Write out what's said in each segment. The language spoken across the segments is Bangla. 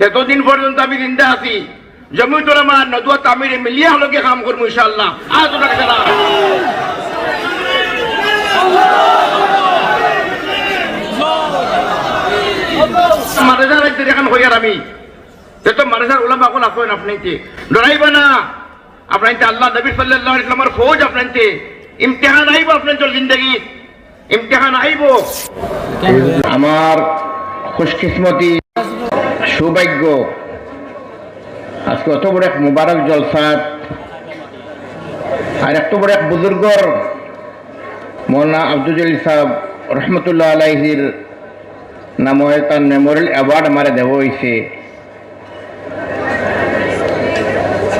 যতদিন পর্যন্ত আমি জিন্দা আছি জমি তোলামা নদুয়া তামিরে মিলিয়া হলকে কাম করব ইনশাল্লাহ মাদ্রাসার রাজ্যের এখন হইয়ার আমি। যত মাদ্রাসার ওলামা এখন আসেন আপনাইতে। ডরাইবা না। আপনাইতে আল্লাহ নবী সাল্লাল্লাহু আলাইহি ওয়াসাল্লামের ফৌজ আপনাইতে। ইমতিহান আইব আপনার জিন্দগি। ইমতিহান আইব। আমার খুশকিসমতি সৌভাগ্য। আজকে অত বড় এক মুবারক জলসাত, আর এত বড় এক বুজুর্গর, মৌলানা আব্দুল জলিল সাহেব রহমতুল্লাহ আলাইহির নামে তার মেমোরিয়াল অ্যাওয়ার্ড আমারে দেওয়া হয়েছে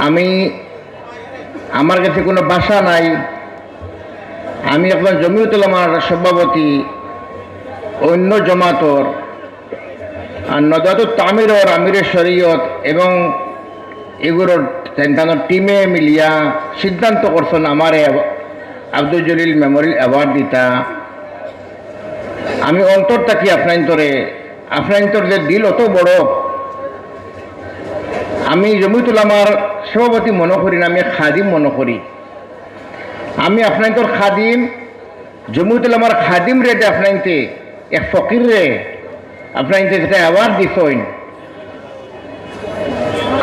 আমি, আমার কাছে কোনো বাসা নাই। আমি একজন জমিউতুল আমার সভাপতি, অন্য জমাতর আর নদাত তামিরর আমিরের শরীয়ত এবং এগুলোর তেনতানোর টিমে মিলিয়া সিদ্ধান্ত করছেন আমার আব্দুল জলিল মেমোরিয়াল অ্যাওয়ার্ড দিতা। আমি অন্তর থাকি আপনান্তরে আপনান্তর যে দিল অত বড়। আমি জমিতুল আমার সভাপতি মনে করি না, আমি খাদিম মনে করি। আমি আপনান্তর খাদিম, জমিতুল আমার খাদিম রেটে আপনাইতে এক ফকির রে। আপনাইতে যেটা অ্যাওয়ার্ড দিছইন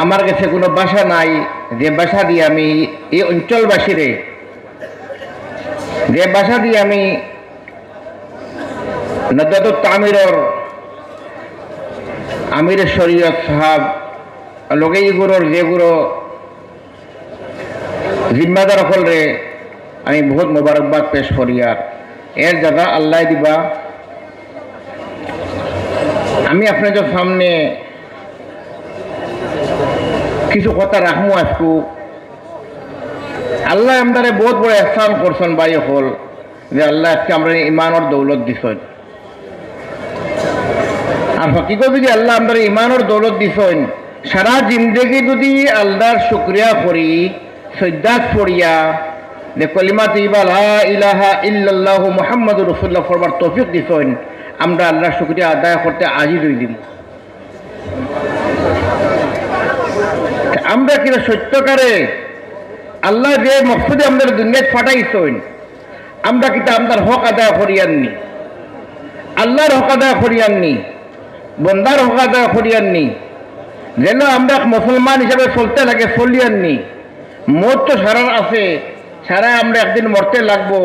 আমার কাছে কোনো বাসা নাই, যে বাসা দিয়ে আমি এই অঞ্চলবাসীরে, যে বাসা দিয়ে আমি নদাত তামিরর, আমির শরীয়ত সাহাব, লগে ইগুলোর যেগুলো জিম্মাদার হলরে আমি বহুত মোবারকবাদ পেশ করি আর। এর জায়গা আল্লাহ দিবা। আমি আপনাদের সামনে কিছু কথা রাখব আজকু। আল্লাহ আমাদের বহুত বড় এহসান করছেন বাই হল, যে আল্লাহ আজকে আমরা ইমানর দৌলত দিছেন। আর হকিকত যদি আল্লাহ আমরা ইমানর দৌলত দিছেন, সারা জিন্দগি যদি আল্লাহর শুক্রিয়া করি, সৈদাত পড়িয়া, যে কলিমা তিবা ইলাহা ইল্লাল্লাহু মুহাম্মাদুর রাসূলুল্লাহ ফরবার তৌফিক দিছেন আমরা আল্লাহর শুক্রিয়া আদায় করতে হই দিব। আমরা কিনা সত্যকারে আল্লাহ যে মকসুদে আমাদের দুনিয়ায় ফাটাইছেন, আমরা কিতা আমাদের হক আদায় করিয়াননি? আল্লাহর হক আদায় করিয়াননি, বন্দার হক আদায় করিয়াননি, যেন আমরা মুসলমান হিসাবে চলতে লাগে, চলিয়াননি। মোট তো সারা আছে সারা আমরা একদিন মরতে লাগবো,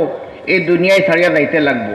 এই দুনিয়ায় ছাড়িয়া যাইতে লাগবো।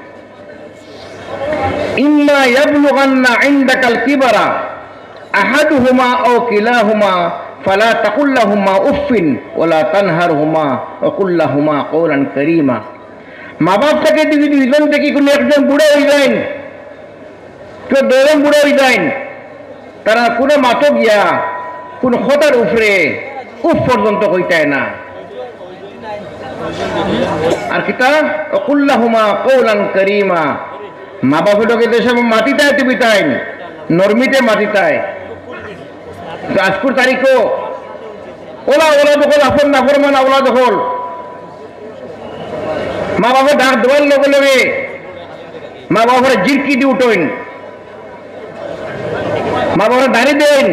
ইম্মা ইয়াবলুগান্না ইনদাকাল কিবারা। কারীমা। মা বাপ কোনো বুড়ো যায় বুড়ো যায় তারা কোনো মাতো গিয়া কোন খতার উপরে উফ পর্যন্ত হইতায় না। আর কিতা অকুল্লাহুমা কৌলান করিমা। মা বাপটাকে দেশে মাটিতায় তুমি তাই নর্মিতে মাটিতায় আজকুর তারিখও। ওলা ওলা দখল আপন না ফরমান ওলা দখল। মা বাবা ডাক দেওয়ার লগে লগে মা বাবার জিরকি দি উঠইন। মা বাবার দাঁড়ি দেন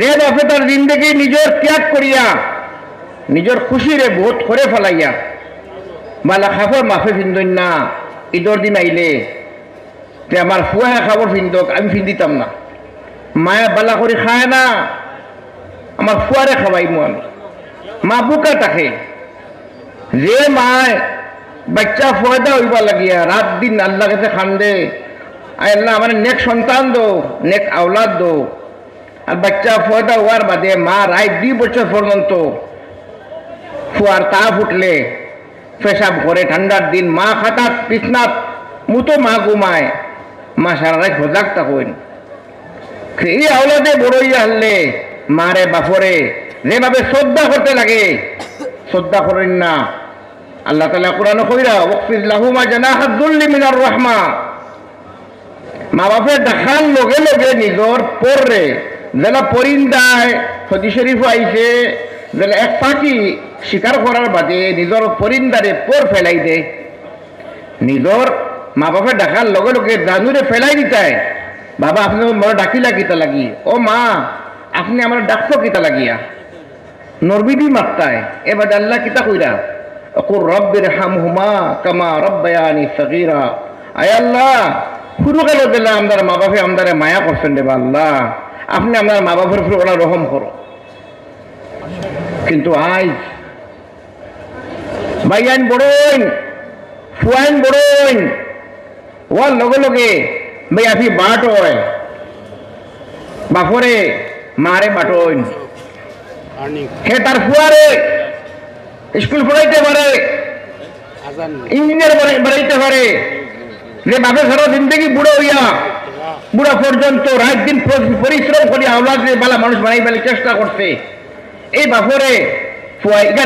যে বাপে তার জিন্দগি নিজের ত্যাগ করিয়া, নিজের খুশিরে বহুত করে ফেলাইয়া। মালা খাবার মাফে ফিন্দন না। ঈদর দিন আইলে যে আমার ফুয়া খাবার ফিন্দক আমি ফিন্দিতাম না। মায়া বালা করে খায় না আমার ফুয়ারে খাওয়াইমু আমি মা বুকা তাকে যে মায় বাচ্চা ফয়দা হইবা লাগিয়া রাত দিন আল্লাহ কাছে খান্দে আয় আল্লাহ আমার নেক সন্তান দো, নেক আওলাদ দো। আর বাচ্চা ফয়দা হওয়ার বাদে মা রায় দুই বছর পর্যন্ত ফুয়ার তা ফুটলে পেশাব করে ঠান্ডার দিন, মা খাতাত পিছনাত মুতো মা ঘুমায় মা সারা রাত সজাগ থাকুন। এই আওলাদে বড়ই আনলে মারে বাপরে যেভাবে শ্রদ্ধা করতে লাগে শ্রদ্ধা করেন না। আল্লাহ তালা কোরআন কইরা ওকফির লাহুমা জানাহাদুল্লি মিনার রহমা মা বাপের দেখার লগে লগে নিজর পরে যেটা পরিন্দায় সদি শরীফ আইছে যেটা এক পাখি শিকার করার বাদে নিজর পরিন্দারে পর ফেলাই দে। নিজর মা বাপের ডাকার লগে লগে জানুরে ফেলাই দিতায় বাবা, আপনি মনে ডাকিলা কিতা লাগি? ও মা, আপনি আমার ডাকছো কিতা লাগিয়া? নরবিদি মাত্তায়, এবার আল্লাহ কিতা কইরা? অকুর রব্বের হাম হুমা কামা রব্বায়ানি সগীরা। আয় আল্লাহ শুরু গেল দিলে আমাদের মা বাপে আমাদের মায়া করছেন দেবা আল্লাহ আপনি আপনার মা বাপের উপরে ওরা রহম করো। কিন্তু আজ ভাইয়ান বড়ইন ফুয়াইন বড়ইন ওয়ার লগে লগে ভাই আপনি বাট হয় বাপরে মারে বাটইন হে তার ফুয়ারে স্কুল পড়াইতে পারে ইঞ্জিনিয়ার বানাইতে পারে। যে বাপে সারা জিন্দগি বুড়ো হইয়া বুড়া পর্যন্ত রাত দিন পরিশ্রম করে আওলাদ বালা মানুষ বানাই বেলে চেষ্টা করছে। এই বাপরে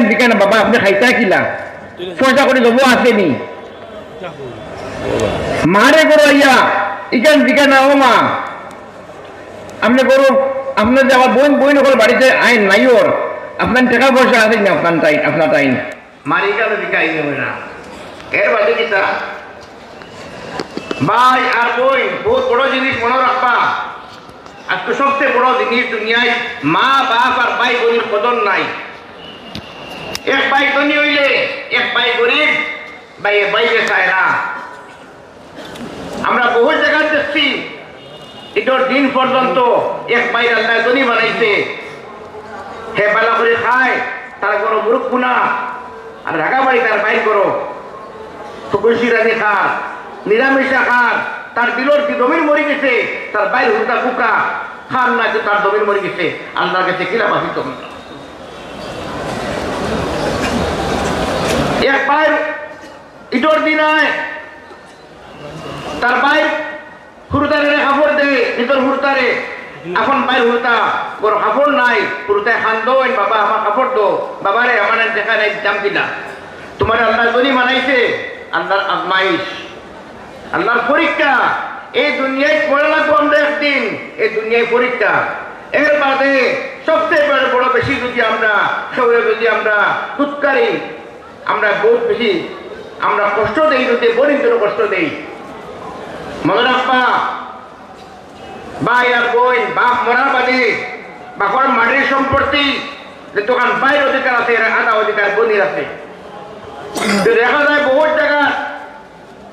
দিকান বাবা আপনি খাইতা কিলা করে মারে করো ইয়া ইকান দিকান ও মা আপনি করো আপনার বই নকল বাড়িতে আইন নাই ওর আপনার টাকা পয়সা আছে না আপনার আপনার টাইম মারি কেন দিকাই নেবে না এর কিতা ভাই আর বই বহুত বড় জিনিস মনে রাখবা আজকে সবচেয়ে বড় জিনিস দুনিয়ায় মা, বাপ আর ভাই বোনের কদর নাই। এক ভাই ধনী হইলে এক ভাই গরিব ভাই বাইরে চায় না। আমরা বহু জায়গায় দেখছি এটার দিন পর্যন্ত এক ভাই আল্লাহ ধনী বানাইছে। হে বেলা করে খায়, তার কোনো মুরুখ না আর ঢাকা বাড়ি তার বাইর করো। খুশি রাজি খার নিরামিষা খার তার বিলোর কি দমির মরি গেছে? তার বাইর হুটা কুকা খান না যে তার দমির মরি গেছে। আল্লাহর কাছে কিলা বাসিত এক বাইর ইটোর তার বাইর হুরুতারে দে ভিতর হুরতারে এখন বাইর হুরতা বড় কাপড় নাই। হুরতায় খান দোন বাবা আমার কাপড় দো। বাবারে, আমার দেখা নাই দাম দিলা তোমার আল্লাহ জনি মানাইছে আল্লাহর আজমাইশ। আল্লাহর পরীক্ষা। এই দুনিয়ায় পড়ে লাগবো আমরা একদিন। এই দুনিয়ায় পরীক্ষা। এর বাদে সবচেয়ে বড় বেশি যদি আমরা সবাই যদি আমরা তুৎকারি আমরা বহুত বেশি আমরা কষ্ট দেই যদি বরিন্দর কষ্ট দেই। মনে রাখবা ভাই আর বোন, বাপ মরার বাদে বাপর মাটির সম্পত্তি যে দোকান বাইর অধিকার আছে আধা অধিকার বনির আছে। দেখা যায় বহুত জায়গা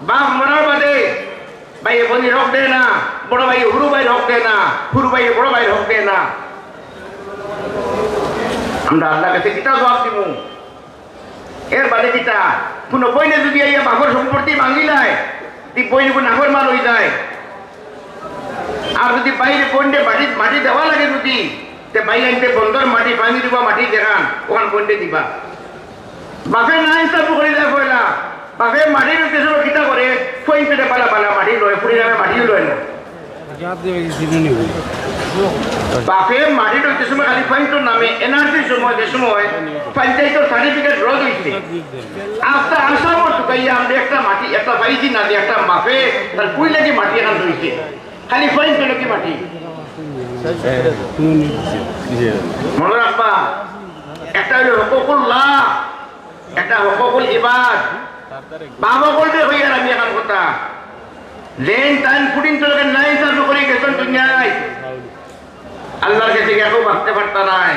বাপ মরার বাদে ভাই বনি হক দেয় না, বড় ভাই হুরু ভাই হক দেয় না, হুরু ভাই বড় ভাই হক দেয় না। আমরা আল্লাহ কাছে কিতা জবাব দিব এর বাদে কিতা? কোনো বইনে যদি আইয়া বাপর সম্পত্তি ভাঙিলায় তুই বইনে কোনো নাগর মাল হয়ে যায়। আর যদি বাইরে বন্ডে মাটি মাটি দেওয়া লাগে যদি, তে বাইরে আনতে বন্দর মাটি ভাঙি দিবা, মাটি দেখান, ওখান বন্ডে দিবা। বাপে না হিসাব করে দেয় পয়লা বাপে মাটির উদ্দেশ্য কিতা করে ফইন পেটে পালা পালা, মাটি লয় ফুড়ি নামে মাটিও লয় না। বাপে মাটির উদ্দেশ্য খালি ফাইনটোর নামে এনআরসির সময়, যে সময় পঞ্চায়েতের সার্টিফিকেট রদ হয়েছে আস্তে আসামর টুকাইয়া আমরা একটা মাটি, একটা পাইছি না, যে একটা বাপে তার কুই লাগি মাটি এখান রয়েছে খালি ফাইন পেল কি মাটি? মনে রাখবা একটা হলো হকুকুল্লাহ একটা হকুকুল ইবাদ। বাবা বলবে হইয়া আমি এখন কথা। লেন টাইম ফুটিং চলে নাই চালু করে গেছেন দুনিয়ায় আল্লাহর কাছে কেউ ভাবতে পারতা নাই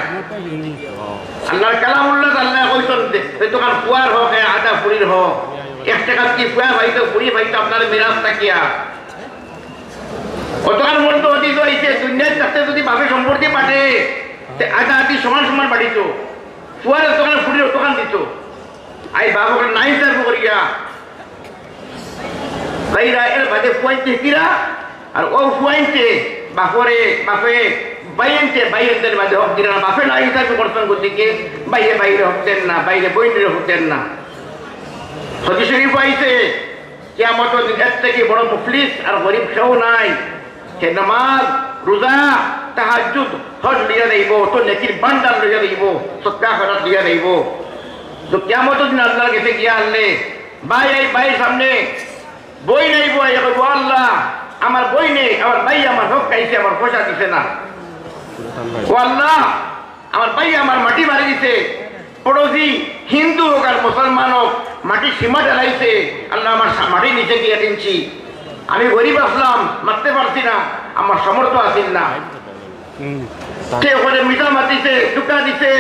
আল্লাহর কালাম উল্লাহ আল্লাহ কইছেন যে দোকান কুয়ার হোক আদা ফুড়ির হোক। এক টাকা কি কুয়া ভাইতো ফুড়ি ভাইতো, আপনার মিরাজ তাকিয়া? অতকার মধ্যে অতীত হয়েছে দুনিয়ার তাতে যদি বাপে সম্পত্তি পাঠে, তে আধা আধি সমান সমান বাড়িত। ফুয়ার দোকান ফুড়ির দোকান দিত। আই বাবাকে নাই সার্ভ করিয়া ভাইরা এর বাদে ফুয়াইতে কিরা আর ও ফুয়াইতে বাপরে বাপে বাইনতে বাইরের বাদে হক দিরা বাপে নাই সার্ভ করতেন গতিকে বাইরে বাইরে হতেন না বাইরে বইনের হতেন না সতী শরীফ আইছে কেমত এর থেকে বড় মুফলিস আর গরিব কেউ নাই সে নামাজ রোজা তাহাজুদ হজ লিয়া দেব তো নেকির বান্ডার লিয়া দেব সত্যা খরচ লিয়া দেব তো কেমত দিন আল্লাহর কাছে গিয়া আনলে ভাই এই ভাই সামনে বই নেই বই বলব আল্লাহ আমার বই নেই আমার ভাই আমার হক খাইছে আমার পয়সা দিছে না। ও আল্লাহ আমার ভাই আমার মাটি মারি দিছে। পড়োশি হিন্দু হোক আর মুসলমান হোক মাটির সীমা ঢালাইছে আল্লাহ আমার সা- মাটি নিচে গিয়ে কিনছি। আমি গরিব আসলাম মারতে পারছি না আমার সমর্থ আসিল না। কে ওখানে মিঠা মাতিছে টুকা দিছে?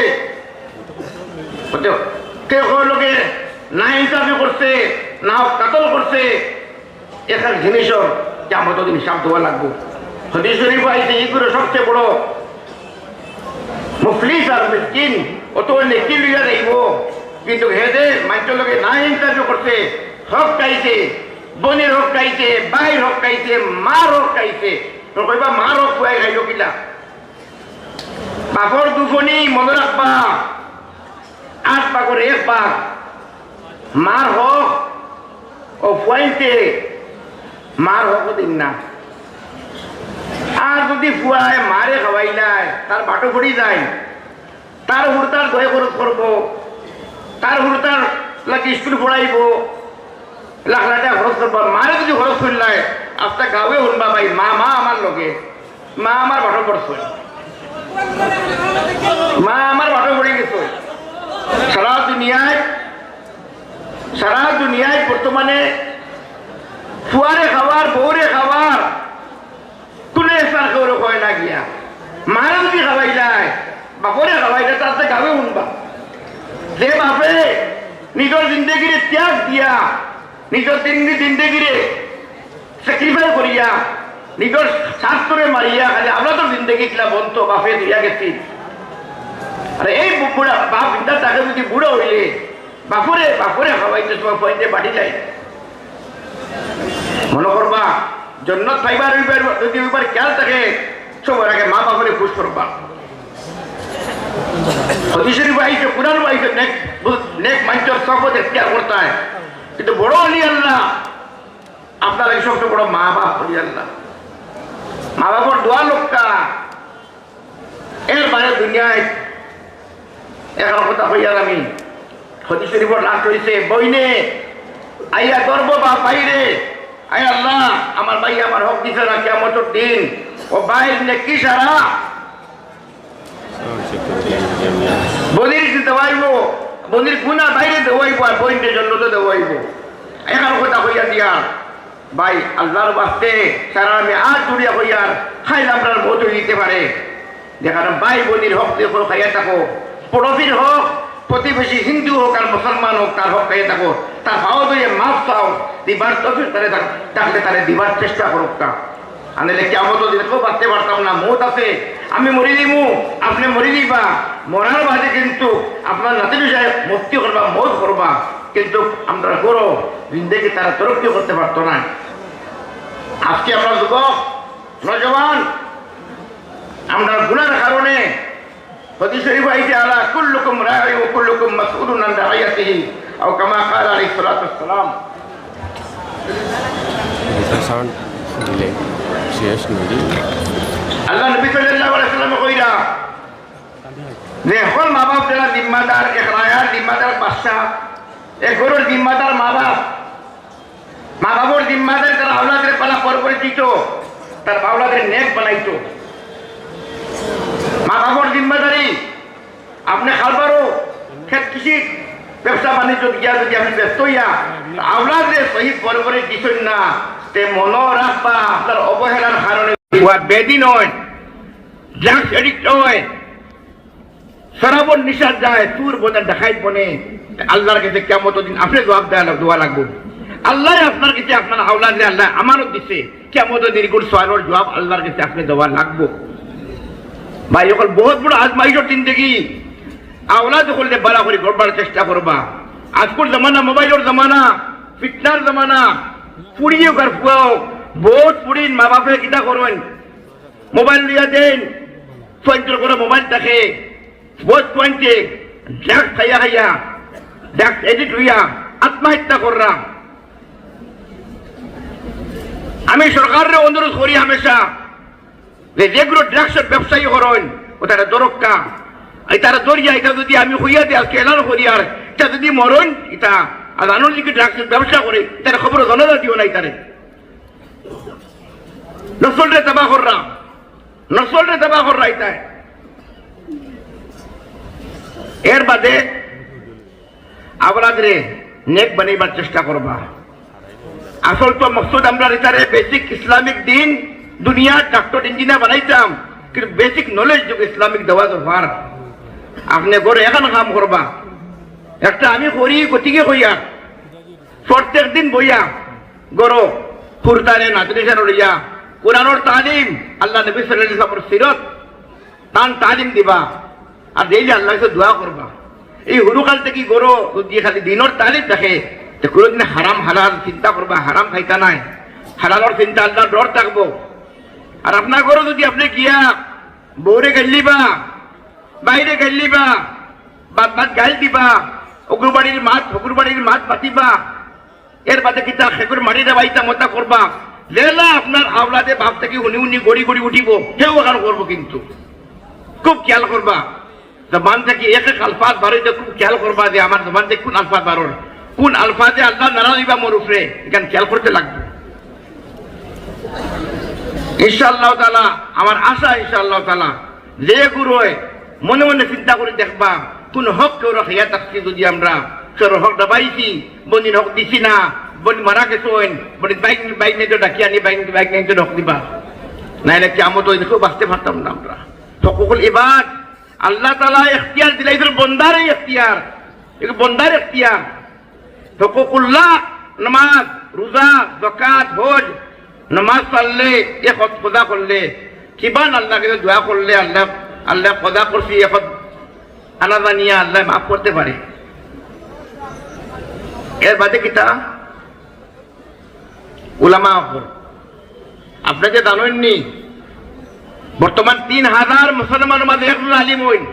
বুঝছ? কে ওখানে লোকে না হিসাবে করছে, না কাতল করছে, এখানে জিনিসও কেমন দিন হিসাব দেওয়া লাগবো হদিস শরীফ আইছে এইগুলো সবচেয়ে বড় মুফলিস আর মিসকিন অত নেকি লইয়া যাইব কিন্তু হেদে মানুষের লগে না ইন্টারভিউ করছে, হক খাইছে, বনির হক খাইছে বাইর হক খাইছে, মার হক খাইছে, তো কইবা মার হক খুয়াই খাইল কিলা বাপর দুফনি মনে রাখবা আট বাগর এক বাঘ মার হক ও ফুয়াইতে মার হক দিন না। আর যদি ফুয়ায়, মারে খাওয়াইলায়, তার বাটো পড়ি যায়। তার হুড়তার দয় খরচ করব। তার হুড়তার লাগে স্কুল পড়াইব। লাখ লাখ খরচ করব। মারে যদি খরচ করলাই আপনার গাঁৱে শুনবা ভাই, মা মা আমার লগে। মা আমার বাটো পড়ছে মা আমার বাটো পড়ে গেছে সারা দুনিয়ায় সারা দুনিয়ায় বর্তমানে ফুয়ারে খাবার বউরে খাবার কোনে কেউ কয় না গিয়া। মারা যদি খাওয়াইলাই বাপরে খাওয়াইলে তার তো গাবে শুনবা যে বাপে নিজের জিন্দগিরে ত্যাগ দিয়া নিজের জিন্দগিরে স্যাক্রিফাই করিয়া নিজের স্বাস্থ্যরে মারিয়া খালি আমরা তো জিন্দগি কিলা বন্ত বাপে দিয়া গেছি আরে এই বুড়া, বাপ বিদ্যা, তাকে যদি বুড়ো হইলে, বাপরে বাপরে খাওয়াইতে তোমার পয়তে বাড়ি যায়। মনে করবা, জন্নত পাইবার যদি হইবার খেয়াল থাকে, সবার আগে মা বাপরে খুশ করবা। হদিসের বাইকে পুরান বাইকে নেক নেক মঞ্চর সবতে খেয়াল করতে হয় কিন্তু বড় হলি আল্লাহ, আপনার এই সবচেয়ে বড় মা বাপ হলি আল্লাহ। মা বাবার দোয়া লোকটা এর বাইরে দুনিয়ায় এখন কথা হইয়ার আমি হদি শরীফর লাশ হয়েছে বইনে, আইয়া গর্ব বা বাইরে। আয় আল্লাহ, আমার ভাই আমার হক দিছে না কেমন দিন। ও বাইর নেকি সারা? বদির দেওয়াইব বদির গুণা বাইরে দেওয়াইব আর বইনের জন্য তো দেওয়াইব এখন কথা হইয়া দিয়া, ভাই, আল্লাহর বাস্তে সারা আমি আর জুড়িয়া হইয়ার খাইলে আপনার হয়ে দিতে পারে। দেখানো, ভাই বোনির হক দিয়ে খাইয়া থাকো। পড়োশির হোক প্রতিবেশী হিন্দু হোক আর মুসলমান হোক তার হক খাইয়া থাকো। তার ভাও দিয়ে মাফ চাও দিবার তফিক তারে থাকলে তারে দিবার চেষ্টা করুক তা। আনলে কেমন দেখো বাঁচতে পারতাম না মত আছে। আমি মরি দিমু, আপনি মরি দিবা। মরার বাদে কিন্তু আপনার নাতি বিষয়ে মুক্তি করবা মত করবা কিন্তু আমরা করো জিন্দগি তারা তরক্কি করতে পারতো না আজকে আমরা যুবক নজওয়ান আমরা গুণার কারণে ও কুল্লুকুম মাসউলুন আন রাইয়াতিহি আও কামা ক্বালা আলাইহিস সালাতু ওয়াসসালাম। সাউন্ড দিলে শেষ নদী। আল্লাহ নবী সাল্লাল্লাহু আলাইহি সাল্লাম কইরা যে এখন মা বাপ যারা জিম্মাদার এক রায়ার জিম্মাদার বাদশাহ এক গরুর জিম্মাদার মা বাপ মা বাবর জিম্মাদার তারা আওলাদের পালা পর করে তার আওলাদের নেক বানাইতো। মা বাবর জিম্মাদারি, আপনি খালবারও ক্ষেত কৃষি ব্যবসা বাণিজ্য গিয়া যদি আপনি ব্যস্ত হইয়া আওলাদে শহীদ পর করে দিছেন না, তে মন রাখবা আপনার অবহেলার কারণে বেদি নয় ড্রাগস এডিক্ট হয় সরাবর নিশার যায় তুর বনে দেখাই বনে আল্লাহর কাছে কেমন দিন আপনি জবাব দেওয়া দোয়া লাগবো। আল্লাহ আপনার কাছে আপনার আওলাদ আল্লাহ আমারও দিছে কেমন দিন গুড় সোয়ালোর জবাব আল্লাহর কাছে আপনি দেওয়া লাগবো। ভাই যখন বহুত বড় আজমাইশর জিন্দগি আওলাদ করলে বাড়া করে করবার চেষ্টা করবা আজকুর জমানা মোবাইলের জমানা ফিটনার জমানা পুড়িয়ে কার ফুয়াও বহুত পুড়িন মা বাপে কিতা করবেন মোবাইল লিয়া দেন পয়েন্টের করে মোবাইল দেখে বহুত পয়েন্টে ড্রাগস খাইয়া খাইয়া ড্রাগস এডিট হইয়া আত্মহত্যা কররা আমি সরকারের অনুরোধ করি হামেশা যে যেগুলো ড্রাগসের ব্যবসায়ী করেন ও তারা দরক্কা। দরিয়া, এটা যদি আমি হইয়া আজকে এলান করি আর, এটা যদি মরণ এটা আর আনুর দিকে ড্রাগসের ব্যবসা করে, তারা খবর জনতা দিও নাই তারে। নসলরে তবা কররা নসলরে তবা কররা এটাই এর বাদে নেক বানাইবার চেষ্টা করবা। আসল তো মকসুদ আমরা বেসিক ইসলামিক দিন দুনিয়া ডাক্তার ইঞ্জিনিয়ার বানাইতাম, কিন্তু বেসিক নলেজ যোগ ইসলামিক দেওয়া দরকার আপনি গড়ে এখন কাম করবা। একটা আমি করি, গতিকে কইয়া। প্রত্যেক দিন বইয়া। গরো ফুরতানে নাতনিসার লইয়া কোরআনোর তালিম, আল্লাহ নবী আলাইহি সিরত। তান তালিম দিবা। আর ডেইলি আল্লাহ দোয়া করবা। এই হুরুকাল থেকে গরো, যদি খালি দিনের তালিম দেখে কোনোদিন হারাম, হালাল চিন্তা করবা। হারাম খাইতা নাই। হালালর চিন্তা আল্লাহ ডর থাকব। আর আপনার গরো যদি আপনি গিয়া বৌরে গেলিবা বাইরে গেলিবা বাদ বাদ গাল দিবা অগুর বাড়ির মাছ ফকুর বাড়ির মাছ পাতিবা, এর বাদে কিতা খেকুর মারিরে বাইতা মতা করবা। লেলা আপনার আওলাদে বাপ থেকে উনি উনি গড়ি গড়ি উঠিব কেউ ওখানে করব কিন্তু। খুব খেয়াল করবা। জবান থেকে এক এক আলফাজ বারোইতে খুব খেয়াল করবা যে আমার জবান থেকে কোন আলফাজ বারোর। কোন আলফাজে আল্লাহ নারা দিবা মোর উপরে, এখানে খেয়াল করতে লাগবে। ইনশাআল্লাহ তালা আমার আশা ইনশাআল্লাহ তালা যে গুরুয় মনে মনে চিন্তা করে দেখবা, কোন হক কেউ রাখিয়া থাকছি যদি আমরা। কেউ হক দাবাইছি, বনির হক দিছি না, বনি মারা গেছেন বনি বাইক বাইক নিয়ে ডাকি আনি বাইক বাইক নিয়ে হক দিবা। নাইলে কেমন ওই দেখেও বাঁচতে পারতাম না আমরা। সকল এবার আল্লাহ তালা এখতিয়ার দিলাইছিল বন্দার এখতিয়ার বন্দার এখতিয়ার। হকুকুল্লাহ নামাজ, রোজা জকাত ভোজ নামাজ পড়লে, এ খোদা করলে কিবান আল্লাহ কাছে দোয়া করলে আল্লাহ আল্লাহ খোদা করছি এখন আলাদা নিয়ে আল্লাহ মাফ করতে পারে। এর বাদে কিতা উলামা হল। আপনাকে জানেননি, বর্তমান তিন হাজার মুসলমানের মাঝে একজন আলিম হইন।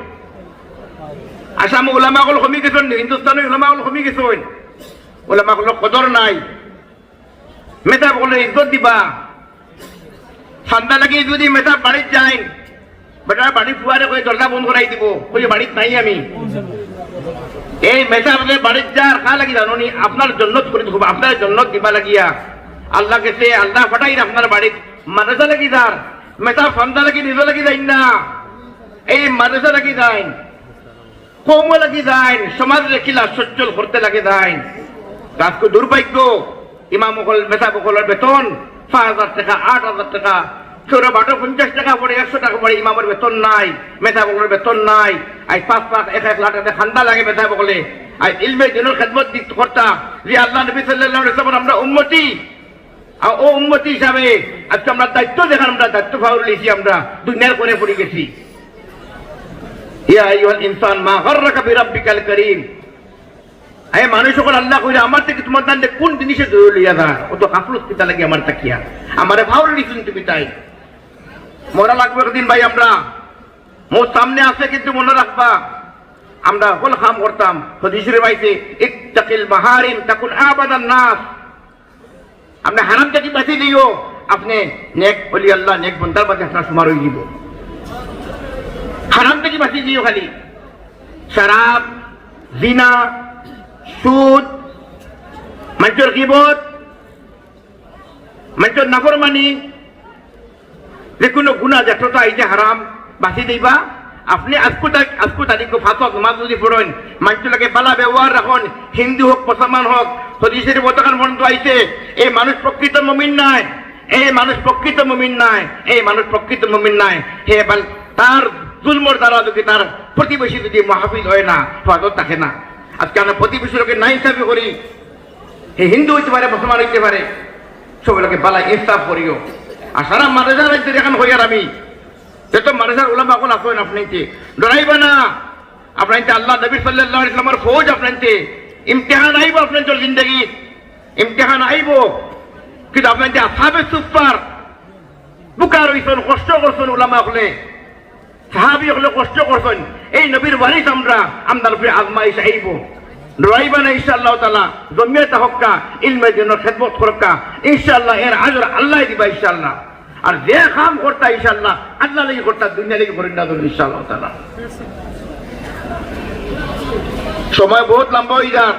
আসাম উলামা গুলো কমি গেছেন হিন্দুস্তানের উলামা গুলো কমি গেছেন। উলামা গুলো কদর নাই। মেধা বলে ইজ্জত দিবা। ঠান্ডা লাগি যদি মেধা বাড়িত যায়, বেটা বাড়ি ফুয়ারে কই দরজা বন্ধ করাই দিব কই বাড়িত নাই আমি। এই মেধা বলে বাড়িত যার খা লাগি জানো আপনার জন্নত করে দিব আপনার জন্নত দিবা লাগিয়া। আল্লাহ গেছে আল্লাহ ফাটাই আপনার বাড়িত মাদ্রাসা লাগি যার মেধা ফান্দা লাগি নিজ লাগি যাই না। এই মাদ্রাসা লাগি যায়, কৌম লাগি যায়, সমাজ রেখিলা সচ্ছল করতে লাগে যায়। আজকে দুর্ভাগ্য ইমাম মেধা মকলের বেতন পাঁচ হাজার টাকা, আট হাজার টাকা। চোরা বারো পঞ্চাশ টাকা পড়ে, একশো টাকা পড়ে, ইমামের বেতন নাই মেধা বকলের বেতন নাই। আই পাঁচ পাঁচ এক এক লাখ খান্দা লাগে মেধা বকলে আই ইলমে দিনের খেদমত কর্তা, যে আল্লাহ নবী আলাইহি আমরা উন্মতি আর ও উন্মতি হিসাবে আজকে আমরা দায়িত্ব দেখান, আমরা দায়িত্ব ভাবলে লিখি, আমরা দুনিয়ার করে পড়ে গেছি। ইয়া ইনসান মা গাররাকা বিরাব্বিকাল কারীম। আরে মানুষ সকল আল্লাহ কইলে আমার থেকে তোমার দান্ডে কোন জিনিসে দৌড় লইয়া দা ও তো কাফলুস কিতা লাগে আমার তাকিয়া আমারে ভাউল নিছুন তুমি তাই। মরা লাগবে একদিন ভাই আমরা। মোর সামনে আছে কিন্তু মনে রাখবা। আমরা হল খাম করতাম। হদিসের বাইতে ইত্তাকিল মাহারিম তাকুন আবাদান নাস। আপনি হারাম থেকে বাঁচি দিও। আপনি নেক বলি আল্লাহ, নেক বন্দার বাদে আপনার সুমার হয়ে দিব হারাম থেকে বাঁচি দিও খালি। শরাব, জিনা সুদ মানুষের গিবত মানুষের নাফরমানি যে কোনো গুণা যতটা এই যে হারাম বাঁচি দিবা আপনি আজকু আজকু তারিখ ফাঁসক নামাজ যদি পড়েন মানুষটাকে বালা ব্যবহার রাখুন হিন্দু হোক মুসলমান হোক হদিসের বতকান বন্ধ আইছে এই মানুষ প্রকৃত মমিন নাই এই মানুষ প্রকৃত মমিন নাই এই মানুষ প্রকৃত মমিন নাই হে তার জুলমর দ্বারা যদি তার প্রতিবেশী যদি মহাফিজ হয় না ফাদত থাকে না আজকে আমরা প্রতিবেশী লোকের না হিসাবে করি। হে হিন্দু হইতে পারে, মুসলমান হইতে পারে সব লোকে বালা ইনসাফ করিও। আর সারা মাদ্রাসা রাজ্য দেখান হই আর আমি। যত মাদ্রাসার উলামা কোন আসেন আপনাইতে ডরাইবা না। আপনাইতে আল্লাহ নবী সাল্লাল্লাহু আলাইহি ওয়াসাল্লামের ফৌজ আপনাইতে ইমতেহান আইব আপনার জিন্দগি। ইমতিহান আইব। কিন্তু আপনাইতে আসাবে সুপার। বুকার হইছেন, কষ্ট করছেন উলামা হলে সাহাবি হলে কষ্ট করছেন এই নবীর ওয়ারিস আমরা আমদার উপরে আজমাইশ আইব ডরাইবা না ইনশাআল্লাহ তালা জমিয়ত হক্কা ইলমের জন্য খেদমত করক্কা। এর আজর আল্লাহ দিবা ইনশাআল্লাহ। আর যে কাম করতা ইনশাআল্লাহ, আল্লাহ লাগি করতা, দুনিয়া লাগি করেন না ইনশাআল্লাহ সময় বহুত লম্বা হয়ে যার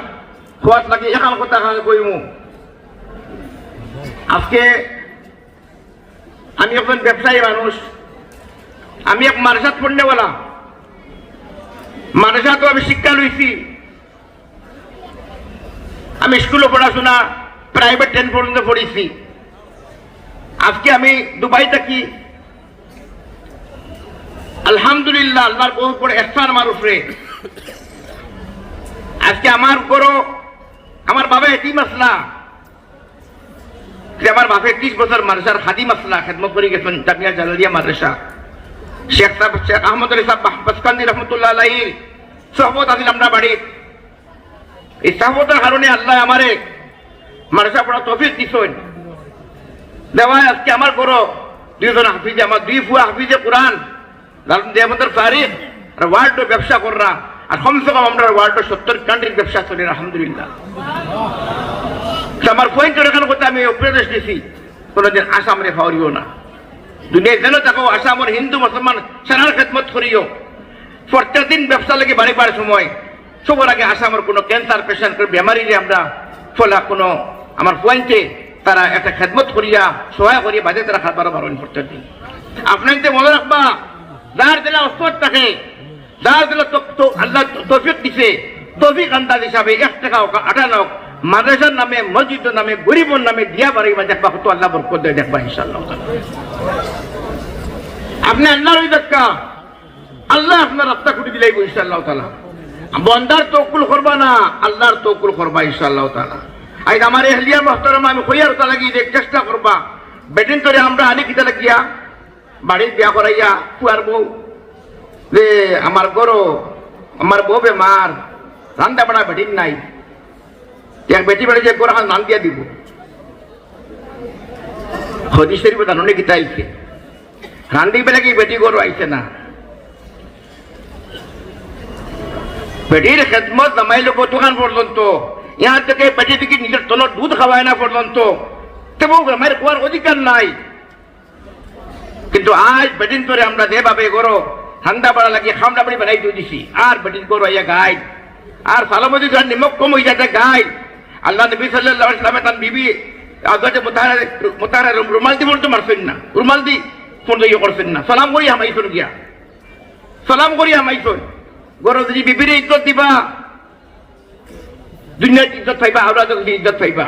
খোয়াত লাগে এখান কথা কইমু। আজকে আমি একজন ব্যবসায়ী মানুষ আমি এক মাদ্রাসাত পড়নেওয়ালা মাদ্রাসা তো আমি শিক্ষা লইছি। আমি স্কুলে পড়াশোনা প্রাইভেট টেন পর্যন্ত পড়েছি। আজকে আমি দুবাই থাকি। আলহামদুলিল্লাহ, আল্লাহর বহু এসান আমার উপরে। আজকে আমার করো আমার বাবা এটি আসলা। যে আমার বাপে ত্রিশ বছর মাদ্রাসার খাদিম আসলা, খেদমত করে গেছেন জামিয়া জালালিয়া মাদ্রাসা। শেখ সাহেব, শেখ আহমদ আলী রহমতুল্লাহ আলাইহির সহবত আছিল আমরা বাড়ির এই সহবতের কারণে আল্লাহ আমারে মাদ্রাসা পড়া তফিক দিছেন। দেওয়ায় আজকে আমার করো দুইজন হাফিজে, আমার দুই ফুয়া হাফিজে কোরআন দেবন্দর তারিখ আর ওয়ার্ল্ড ব্যবসা কররা, আর কমসে কম আমরা ওয়ার্ল্ড সত্তর কান্ট্রির ব্যবসা চলে আলহামদুলিল্লাহ। আমার পয়েন্টের এখানে কথা আমি উপদেশ দিছি, কোনোদিন আসাম রে না। দুনিয়ায় যেন থাকো আসামের হিন্দু, মুসলমান, সেনার খেদমত করিও। প্রত্যেক দিন ব্যবসা লাগে বাড়ি বাড়ি সময়। সবার আগে আসামের কোনো ক্যান্সার পেশেন্ট বেমারিরে আমরা ফলা কোনো আমার পয়েন্টে তারা একটা খেদমত করিয়া, সহায় করিয়া বাজে তারা খাবার বারণ প্রত্যেক দিন। আপনাকে মনে রাখবা, যার দিলা অস্তর থাকে, যার তো- আল্লাহ তফিক দিছে, তফিক আন্দাজ হিসাবে এক টাকা হোক, আটা হোক মাদ্রাসার নামে, মসজিদের নামে, গরিবর নামে দিয়া বাড়িবা দেখবা হতো আল্লাহ বরকত দেয়, দেখবা ইনশাল্লাহ আপনি আল্লাহর দেখা। আল্লাহ আপনার রাস্তা খুঁটি দিলাই ইনশাআল্লাহ তালা বন্দার তকুল করবা না, আল্লাহর তকুল করবা ইনশাআল্লাহ তালা আজ আমার এহলিয়া মহতরমা, আমি কইয়ার তা লাগি যে চেষ্টা করবা। বেটিন করে আমরা আনি কিতা লাগিয়া, বাড়ির বিয়া করাইয়া, কুয়ার বউ। যে আমার গরো, আমার বউ বেমার রান্দা বাড়া বেটিন নাই। এক বেটি বেড়ে যে গোড়া নাম দিয়া দিব। হদি শরীফ জানুনি কিতা আইছে রান্দি বেলা কি বেটি গরু আইছে না? বেটির খেদমত জামাইল কতখান পর্যন্ত ইহার থেকে বেটি থেকে নিজের তলত দুধ খাওয়ায় না পর্যন্ত তেমন জামাইয়ের কোয়ার অধিকার নাই। কিন্তু আজ বেটিন করে আমরা বাবে গরো ঠান্ডা পাড়া লাগিয়ে খামড়া বাড়ি বানাই দিয়ে দিছি। আর বেটিন গরু আইয়া গাই আর সালামতি নিমক কম হয়ে যাতে গাই আল্লাহ নবী সাল্লাল্লাহু আলাইহি ওয়াসাল্লাম তান বিবি আগাতে মুতাহারা মুতাহারা রুমাল দি বলতে মারছেন না। রুমাল দি ফোন দিয়ে করছেন না। সালাম করি হামাইছুন গিয়া। সালাম করি হামাইছুন গরো যদি বিবিরে ইজ্জত দিবা। দুনিয়ার ইজ্জত পাইবা আওরা ইজ্জত পাইবা।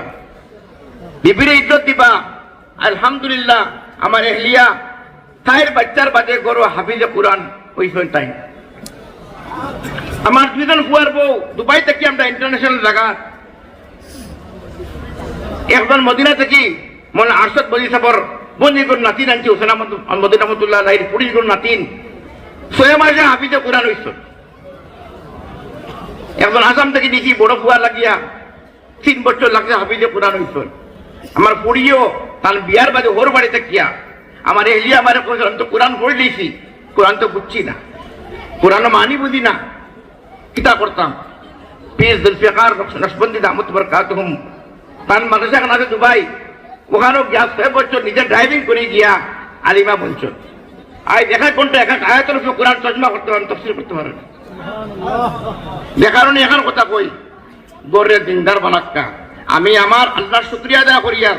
বিবিরে ইজ্জত দিবা। আলহামদুলিল্লাহ, আমার এহলিয়া তাইর বাচ্চার বাদে গরো হাফিজে কোরআন হইছেন তাই। আমার দুইজন ফুয়ার বউ, দুবাই থেকে আমরা ইন্টারন্যাশনাল জায়গা একজন মদিনা থেকে মনে আরশদ বলি সাবর বন্দিগুর নাতিন আনছি হোসেন মদিন রহমতুল্লাহ লাহির পুরীগুর নাতিন। ছয় মাসে হাফিজে কোরআন হইছ। একজন আসাম থেকে দেখি বড় ফুয়া লাগিয়া তিন বছর লাগছে হাফিজে কোরআন হইছ। আমার পুরীও তার বিয়ার বাদে ওর বাড়িতে কিয়া আমার এলিয়া আমার আমি তো কোরআন পড়ে লিয়েছি কোরআন তো বুঝছি না। কোরআন মানি বুঝি না। কিতা করতাম? পিস জুলফিকার নসবন্দি দামত বরকাতুহুম তার মাদ্রাসা খান আছে দুবাই। ওখানেও গিয়া ছয় বছর নিজে ড্রাইভিং করে গিয়া আলিমা বঞ্চন আই দেখা কোনটা, এখন আয়াতের উপর কোরআন চশমা করতে পারেন তফসিল করতে পারেন। দেখার এখন কথা কই গরের দিনদার বানাক্কা আমি আমার আল্লাহর শুক্রিয়া আদায় করিয়ার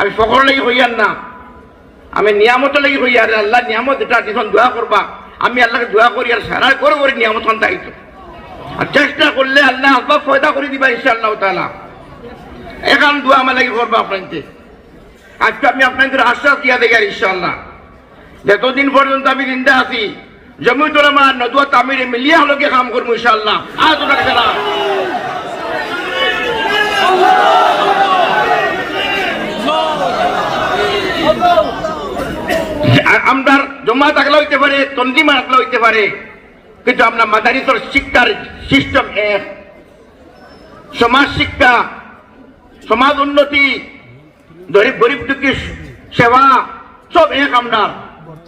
আমি ফখর লাগি হইয়ার না। আমি নিয়ামত লাগি হইয়ার আল্লাহ নিয়ামত এটা যখন দোয়া করবা, আমি আল্লাহকে দোয়া করি আর সারা করে করে নিয়ামত দায়িত্ব। আর চেষ্টা করলে আল্লাহ আব্বা ফয়দা করে দিবা ইনশাআল্লাহ তাআলা। এখন দোয়া আমার লাগি করবা আপনাকে আজকে আমি আপনাদের আশ্বাস দিয়া দেই আর ইনশাআল্লাহ। যতদিন পর্যন্ত আমি জিন্দা আছি, জমি তোলামা নদুয়া তামিরে মিলিয়া হলকে কাম করব ইনশাআল্লাহ। আজ ওটাকে জানা? আর আমরা জমা থাকলে হইতে পারে তন্দিমা থাকলে হইতে পারে, কিন্তু আমরা মাদারিসর শিক্ষার সিস্টেম এক। সমাজ শিক্ষা সমাজ উন্নতি, গরিব গরিব দুঃখী সেবা, সব এক আমরা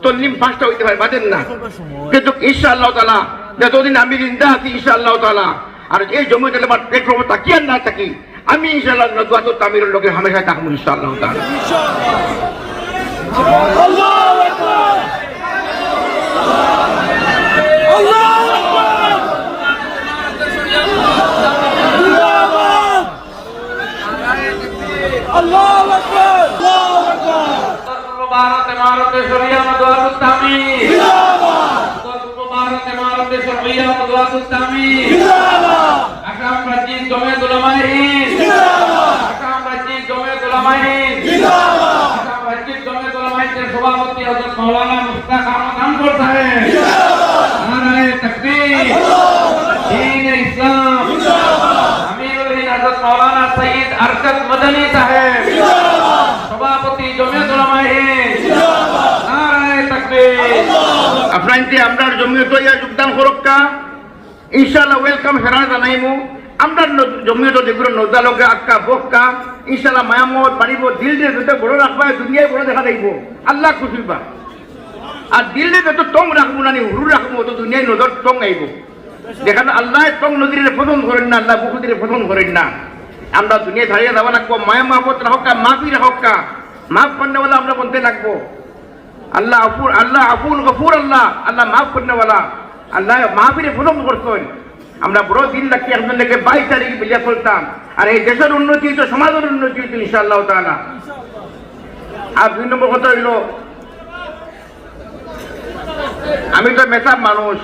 তন্দিম পাঁচটা হইতে পারে বাদেন না। কিন্তু ঈশা আল্লাহ তালা যতদিন আমি জিন্দা আছি ঈশা আল্লাহ তালা আর এই জমিতে আমার পেট রব তাকিয়ে না থাকি, আমি ইনশাআল্লাহ তামিরের লোকে হামেশা থাকব ইনশাআল্লাহ তাআলা ভারত ইমারতে শরিয়া মদওয়াতুত তামির জিন্দাবাদ ভারত ইমারতে শরিয়া মদওয়াতুত তামির জিন্দাবাদ আসাম রাজ্যিক জমিয়ত উলামায়ে হিন্দ জিন্দাবাদ আসাম রাজ্যিক জমিয়ত উলামায়ে হিন্দ জিন্দাবাদ আসাম রাজ্যিক জমিয়ত উলামায়ে হিন্দের সভাপতি হযরত মাওলানা মুস্তাক আহমদ আনপুর সাহেব জিন্দাবাদ নারায়ে তাকবীর দ্বীন ইসলাম জিন্দাবাদ আমিরুল হিন্দ হযরত মাওলানা সৈয়দ আরশদ মদনী সাহেব জিন্দাবাদ সভাপতি জমিয়ত উলামায়ে হিন্দ জিন্দাবাদ নারায়ে তাকবীর আপনাইতে আমরা জমিয়ত ইয়া যোগদান করক্কা। ইনশাআল্লাহ ওয়েলকাম হেরান জানাইমু। আমরা জমিয়ত যেগুলো নদালকে আক্কা বক্কা ইনশাআল্লাহ মায়ামত বাড়িব, দিল দিয়ে যত বড় রাখবা দুনিয়ায় বড় দেখা যাইব আল্লাহ খুশি বা আর দিল দিয়ে যত টং রাখব না নি, হুরু রাখব তো দুনিয়ায় নজর টং আইব। দেখান, আল্লাহ টং নদীর পছন্দ করেন না, আল্লাহ বুকুদিরে পছন্দ করেন না। আমরা দুনিয়া দাঁড়িয়ে যাওয়া লাগবো, মায়া মাহবত রাহকা মাফি রাহকা মাফ করনেওয়ালা আমরা বলতে লাগবো। আল্লাহ আফুর আল্লাহ আফুল গফুর আল্লাহ। আল্লাহ মাফ করনেওয়ালা আল্লাহ। মাহফিরে পছন্দ করতেন আমরা বড় দিন রাখি একজন লেগে বাইশ তারিখ বিলিয়া চলতাম আর এই দেশের উন্নতি হইতো সমাজের উন্নতি হইতো ইনশাআল্লাহ তাআলা। আর দুই নম্বর কথা হইল, আমি তো মেসাব মানুষ।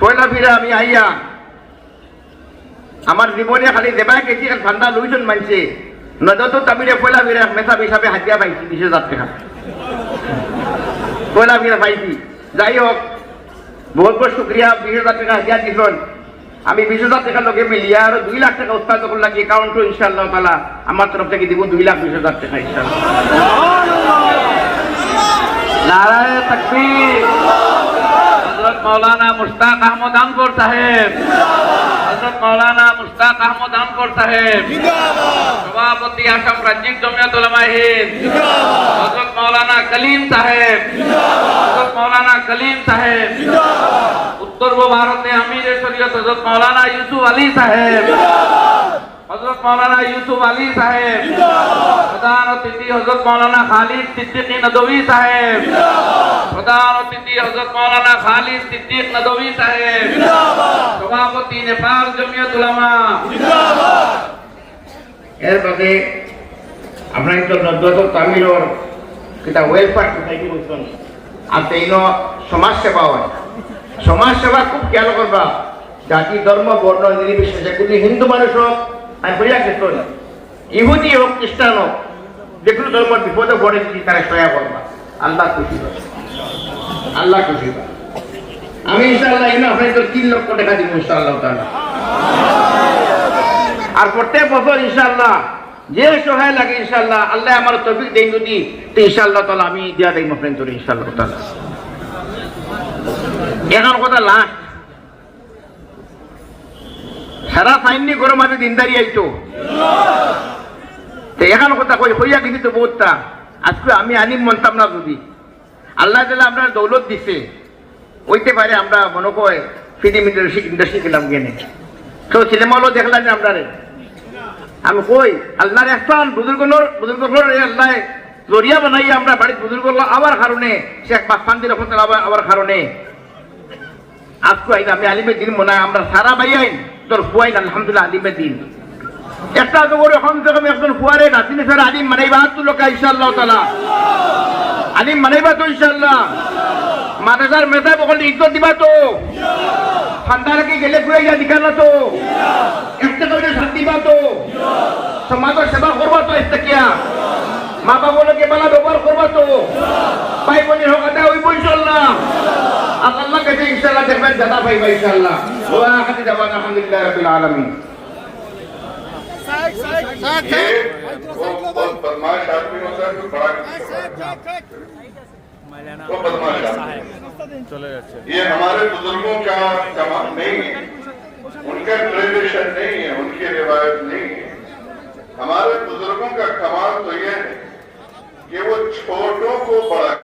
পয়লা ফিরে আমি আইয়া, আমার জীবনে খালি দেবাই গেছি ঠান্ডা লুইজন মানছে নদত তামিরে পয়লা ফিরে মেসাব হিসাবে হাতিয়া পাইছি বিশ হাজার টাকা পয়লা ফিরে পাইছি। যাই হোক বহুত বহুত শুক্রিয়া বিশ হাজার টাকা হাজিয়া দিছন আমি বিশ হাজার টাকা লগে মিলিয়া আর দুই লাখ টাকা উৎপাদ করলাম লাগি একাউন্টও ইনশাআল্লাহ তালা আমার তরফ থেকে দিব দুই লাখ বিশ হাজার টাকা ইনশাআল্লাহ নারায়ে তাকবীর হযরত আহমদ আনগর সাহেব হযরত মাওলানা মুশতাক আহমদ আনগর সাহেব সভাপতি আসাম রাজ্যিক জমিয়ত উলামায়ে হিন্দ হযরত মাওলানা কলিম সাহেব হযরত মাওলানা কলিম সাহেব উত্তর পূর্ব ভারতে আমিরে শরীয়ত হযরত মাওলানা ইউসুফ আলী সাহেব হযরত মাওলানা ইউসুফ আলী সাহেব। প্রধান অতিথি হযরত মাওলানা খালিদ সিদ্দিকী নদভী সাহেব। প্রধান অতিথি হযরত মাওলানা খালিদ সিদ্দিক নদভী সাহেব। সভাপতি নেপাল জমিয়ত উলামা। এর বাদে আপনার তো নদ্দত তামিলর কিতা ওয়েলফেয়ার সোসাইটি বলছেন? আর তেইন সমাজ সেবা হয়। সমাজ সেবা খুব খেয়াল করবা। জাতি, ধর্ম, বর্ণ নির্বিশেষে কোনো হিন্দু মানুষ হোক আমি বলিয়া গেছ ইহুদি হোক, খ্রিস্টান হোক যে কোনো ধর্মের বিপদে পড়ে যদি তারা সহায় করবা, আল্লাহ খুশি আল্লাহ খুশি আমি ইনশাআল্লাহ ইনো আপনার তো তিন লক্ষ টাকা দিব ইনশাআল্লাহ তাআলা। আর প্রত্যেক বছর ইনশাআল্লাহ যে সহায় লাগে ইনশাআল্লাহ, আল্লাহ আমার তৌফিক দেন যদি, তো ইনশাআল্লাহ তাআলা আমি দিয়া মফরেন তোর ইনশাআল্লাহ তাআলা। এখন কথা লাস্ট। সারা সাইনি গরম মাঝে দিনদারি আইতো। এখন কথা কই হইয়া কিন্তু বহুতটা। আজকে আমি আনিম মনতাম না যদি। আল্লাহ তাআলা আপনার দৌলত দিছে। হইতে পারে আমরা মনে কয় ফিল্ম ইন্ডাস্ট্রি ইন্ডাস্ট্রি গেলাম গেনে তো সিনেমা হলো দেখলাম না আপনারে আমি কই, আল্লাহর এহসান, বুজুর্গনোর বুজুর্গনোর এই আল্লাহ জরিয়া বানাই আমরা বাড়ির বুজুর্গ আবার কারণে, শেখ বাফান্দি রহমতুল্লাহ আবার কারণে। আজকে আমি আলিমের দিন মনে আমরা সারা ভাই আইন। তোর ফুয়াইন আলহামদুলিল্লাহ আলিমের দিন। একটা তো করে কম একজন ফুয়ারে রাতিনে ফের আলিম মানাইবা তো লোক, ইনশাআল্লাহ তালা আলিম মানাইবা তো ইনশাআল্লাহ। মাদ্রাসার মেধা বকলে ইজ্জত দিবা তো। ঠান্ডা লাগে গেলে ঘুরে যা দিখা না তো। একটা করে দিবা তো। সমাজের সেবা করবা তো একটা কিয়া মা বাবাকে বালা ব্যবহার করবা তো। ভাই বোনের হোক আদা ওই ইনশাল্লাহ আর اب اللہ کہتے ہیں انشاءاللہ جب میں جدا بھائی بھائی انشاءاللہ۔ وہ آخری جوان الحمدللہ رب العالمین۔ بہت بدماش آدمی ہوتا ہے بڑا بدماش آدمی۔ یہ ہمارے بزرگوں کا کمان نہیں ہے۔ ان کا ٹریڈیشن نہیں ہے ان کی روایت نہیں ہے۔ ہمارے بزرگوں کا کمال تو یہ ہے کہ وہ چھوٹوں کو بڑا